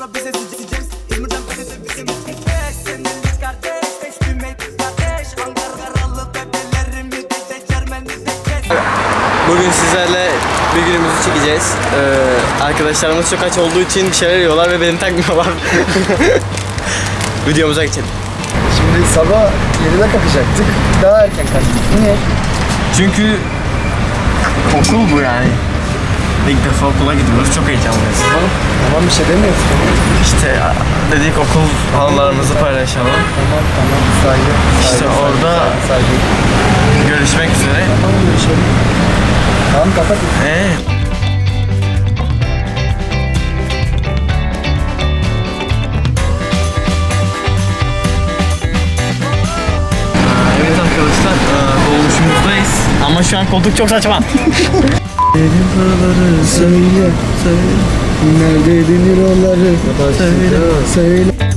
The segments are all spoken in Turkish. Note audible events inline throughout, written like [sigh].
sonra bize sıcağız İzmir'den Fethi'de bizim beş Senin biz kardeş Beş biz kardeş Ankara Karalı bebelerimi de kes Bugün sizlerle bir günümüzü çekeceğiz. Ee, arkadaşlarımız çok aç olduğu için bir şeyler yiyorlar ve beni takmıyorlar. [laughs] Videomuza geçelim. Şimdi sabah 7'de kalkacaktık. Daha erken kalktık. Niye? Çünkü okul bu yani. İlk defa okula gidiyoruz. Çok heyecanlıyız. Tamam bir şey demiyorsun. İşte dedik okul anılarımızı paylaşalım. Tamam tamam saygı. İşte saygı, orada saygı. görüşmek üzere. Tamam görüşelim. Tamam kapat. Ee, Evet Ama şu an koltuk çok saçma. Söyle. Söyle. Nerede edinir onları? Söyle. Söyle.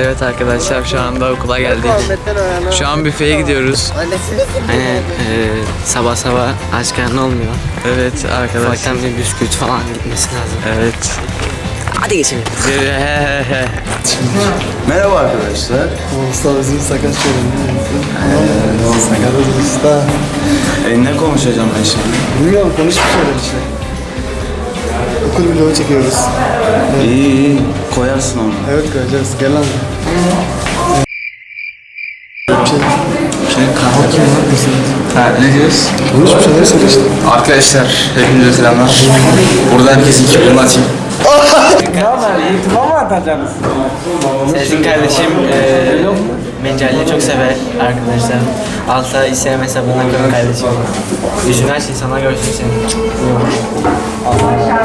Evet arkadaşlar şu anda okula geldik. Şu an büfeye gidiyoruz. Hani e, sabah sabah aç karnı olmuyor. Evet arkadaşlar. Ufaktan bir bisküvit falan gitmesi lazım. Evet. Hadi geçelim. [laughs] Merhaba arkadaşlar. Usta bizim sakat şöyle. Sakat usta. E, ne konuşacağım ben şimdi? Bilmiyorum konuş bir şeyler işte. Okul vlogu çekiyoruz. İyi iyi koyarsın onu. Evet koyacağız. Gel lan. Şey, Ha, ne diyoruz? konuş bir şeyler söyle işte. Arkadaşlar hepinize selamlar. Burada herkesin kitabını açayım. Sezgin kardeşim e, Mencal'i çok sever arkadaşlar. Alta Instagram hesabına koyun kardeşim. Yüzünü aç insanlar görsün seni.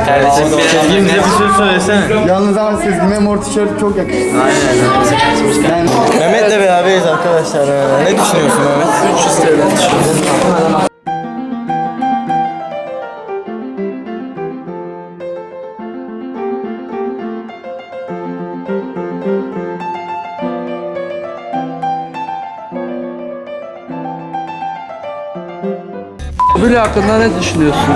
Kardeşim Sezgin bize bir şey söylesene. Yalnız ama Sezgin'e mor tişört çok yakıştı. Yani Mehmet'le beraberiz arkadaşlar. Ee, Ne düşünüyorsun Mehmet? 300 TL Böyle hakkında ne düşünüyorsun?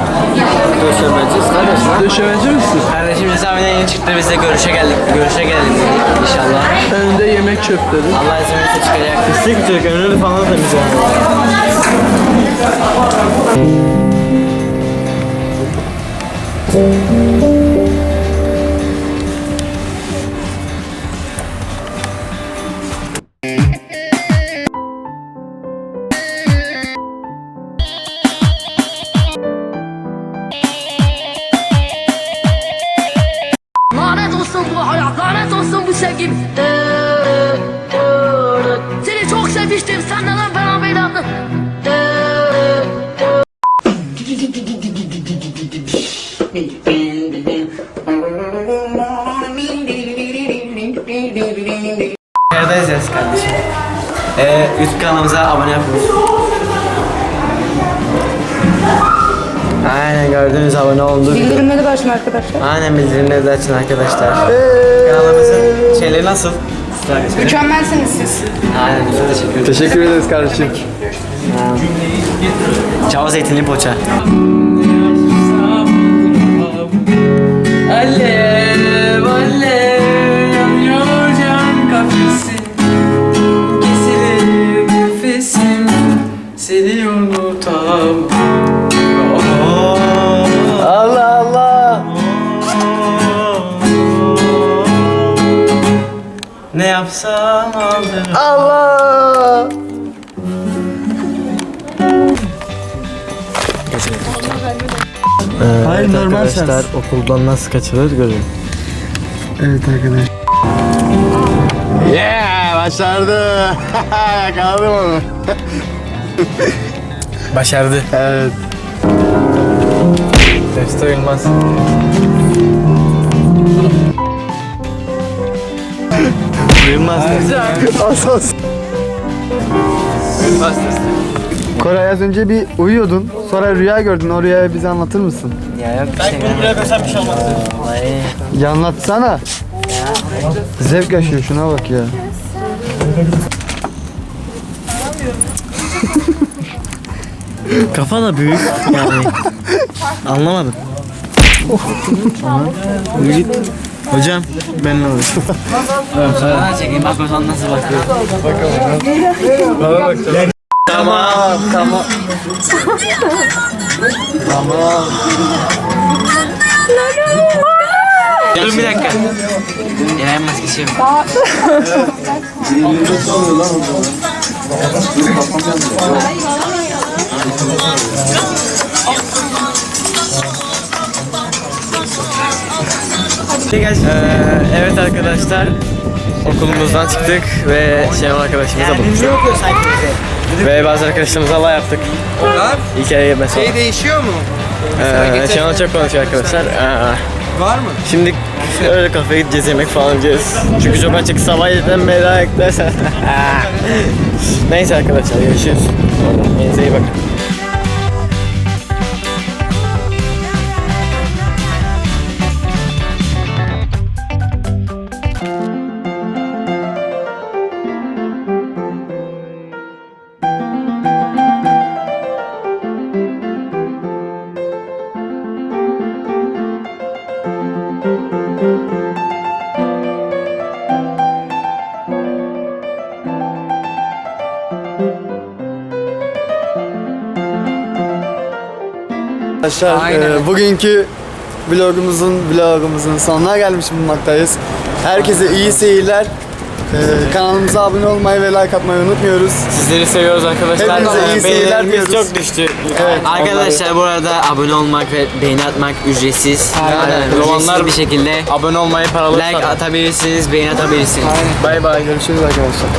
Döşemeciyiz kardeşim. Döşemeci misin? Kardeşim cezaevinden yeni çıktı biz de görüşe geldik. Görüşe gelelim dedik inşallah. Önünde yemek çöpleri. Allah izin verirse çıkacak. Pislik Türk önünü falan temizliyor. Olsun bu hayat, lanet olsun bu sevgim. Seni çok sevmiştim, senden beraber evlendim. Neredeyiz kardeşim? Ee, YouTube kanalımıza abone yapıyoruz. Aynen gördüğünüz abone olduk. Bildirimleri de açın arkadaşlar. Aynen bildirimleri de açın arkadaşlar. Kanalımızın şeyleri nasıl? Mükemmelsiniz siz. Aynen çok teşekkür ederim. teşekkür ederiz kardeşim. Çava zeytinli poğaça. Ne yapsam alırım. Allah. Hayır, evet normal arkadaşlar okuldan nasıl kaçılır görün. Evet arkadaşlar. Yeah başardı. [laughs] Yakaladım onu. Başardı. Evet. Testi Yılmaz. Yılmaz. Asas. Koray az önce bir uyuyordun. Sonra rüya gördün. O rüyayı bize anlatır mısın? Ya yok bir şey. Bunu buraya koysam bir şey olmaz. Ya anlatsana. Zevk yaşıyor şuna bak ya. [laughs] Kafa da büyük yani. Anlamadım. [laughs] Yürü git. Hocam ben ne alayım? Sana çekeyim bak o zaman nasıl bakıyor. Tamam. Tamam. Dur bir dakika. Eren maskesi yok. Ee, evet arkadaşlar okulumuzdan çıktık ve Şenol arkadaşımıza buluştuk. Ve bazı arkadaşlarımıza Allah yaptık. Hikayeye mesela. Şey değişiyor mu? Ee, Şenol çok konuşuyor arkadaşlar. Ee, Var mı? şimdi öyle kafeye gideceğiz yemek falan yiyeceğiz. Çünkü çok açık sabah 7'den beri ayakta. [laughs] Neyse arkadaşlar görüşürüz. Kendinize iyi bakın. Arkadaşlar e, bugünkü vlogumuzun vlogumuzun sonuna gelmiş bulunmaktayız. Herkese iyi seyirler. E, kanalımıza abone olmayı ve like atmayı unutmuyoruz. Sizleri seviyoruz arkadaşlar. Hepinize iyi Ee, seyirler beğenilerimiz çok düştü. Evet. Arkadaşlar bu arada abone olmak ve beğeni atmak ücretsiz. Aynen. Ücretsiz Romanlar- bir şekilde Abone olmayı paralı. like atabilirsiniz, beğeni atabilirsiniz. Bay bay görüşürüz arkadaşlar.